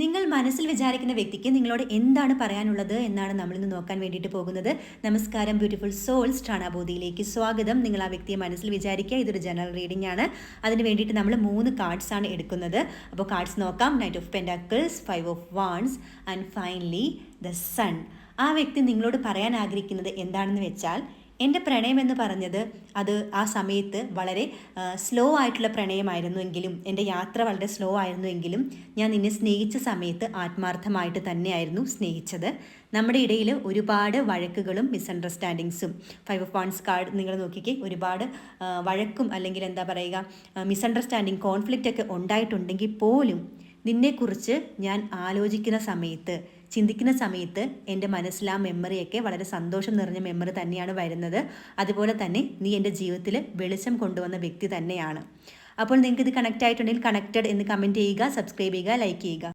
നിങ്ങൾ മനസ്സിൽ വിചാരിക്കുന്ന വ്യക്തിക്ക് നിങ്ങളോട് എന്താണ് പറയാനുള്ളത് എന്നാണ് നമ്മൾ ഇന്ന് നോക്കാൻ വേണ്ടിയിട്ട് പോകുന്നത്. നമസ്കാരം ബ്യൂട്ടിഫുൾ സോൾസ് ഠാണാബോധിയിലേക്ക് സ്വാഗതം. നിങ്ങൾ ആ വ്യക്തിയെ മനസ്സിൽ വിചാരിക്കുക ഇതൊരു ജനറൽ റീഡിംഗ് ആണ്. അതിന് വേണ്ടിയിട്ട് നമ്മൾ മൂന്ന് കാർഡ്സ് ആണ് എടുക്കുന്നത്. അപ്പോൾ കാർഡ്സ് നോക്കാം. Knight of pentacles five of wands and finally the sun ആ വ്യക്തി നിങ്ങളോട് പറയാൻ ആഗ്രഹിക്കുന്നത് എന്താണെന്ന് വെച്ചാൽ എന്റെ പ്രണയം എന്ന് പറഞ്ഞത് അത് ആ സമയത്ത് വളരെ സ്ലോ ആയിട്ടുള്ള പ്രണയമായിരുന്നു എങ്കിലും എന്റെ യാത്ര വളരെ സ്ലോ ആയിരുന്നു എങ്കിലും ഞാൻ നിന്നെ സ്നേഹിച്ച സമയത്ത് ആത്മാർത്ഥമായിട്ട് തന്നെയായിരുന്നു സ്നേഹിച്ചത്. നമ്മുടെ ഇടയിൽ ഒരുപാട് വഴക്കുകളും മിസ്അണ്ടർസ്റ്റാൻഡിങ്സും ഫൈവ് ഓഫ് വൺസ് കാർഡ് നിങ്ങൾ നോക്കിക്കേ ഒരുപാട് വഴക്കും അല്ലെങ്കിൽ എന്താ പറയുക മിസ്അണ്ടർസ്റ്റാൻഡിങ് കോൺഫ്ലിക്റ്റ് ഒക്കെ ഉണ്ടായിട്ടുണ്ടെങ്കിൽ പോലും നിന്നെക്കുറിച്ച് ഞാൻ ആലോചിക്കുന്ന സമയത്ത് ചിന്തിക്കുന്ന സമയത്ത് എന്റെ മനസ്സിൽ ആ മെമ്മറിയൊക്കെ വളരെ സന്തോഷം നിറഞ്ഞ മെമ്മറി തന്നെയാണ് വരുന്നത്. അതുപോലെ തന്നെ നീ എന്റെ ജീവിതത്തിൽ വെളിച്ചം കൊണ്ടുവന്ന വ്യക്തി തന്നെയാണ്. അപ്പോൾ നിങ്ങൾക്ക് ഇത് കണക്റ്റ് ആയിട്ടുണ്ടെങ്കിൽ കണക്റ്റഡ് എന്ന് കമന്റ് ചെയ്യുക സബ്സ്ക്രൈബ് ചെയ്യുക ലൈക്ക് ചെയ്യുക.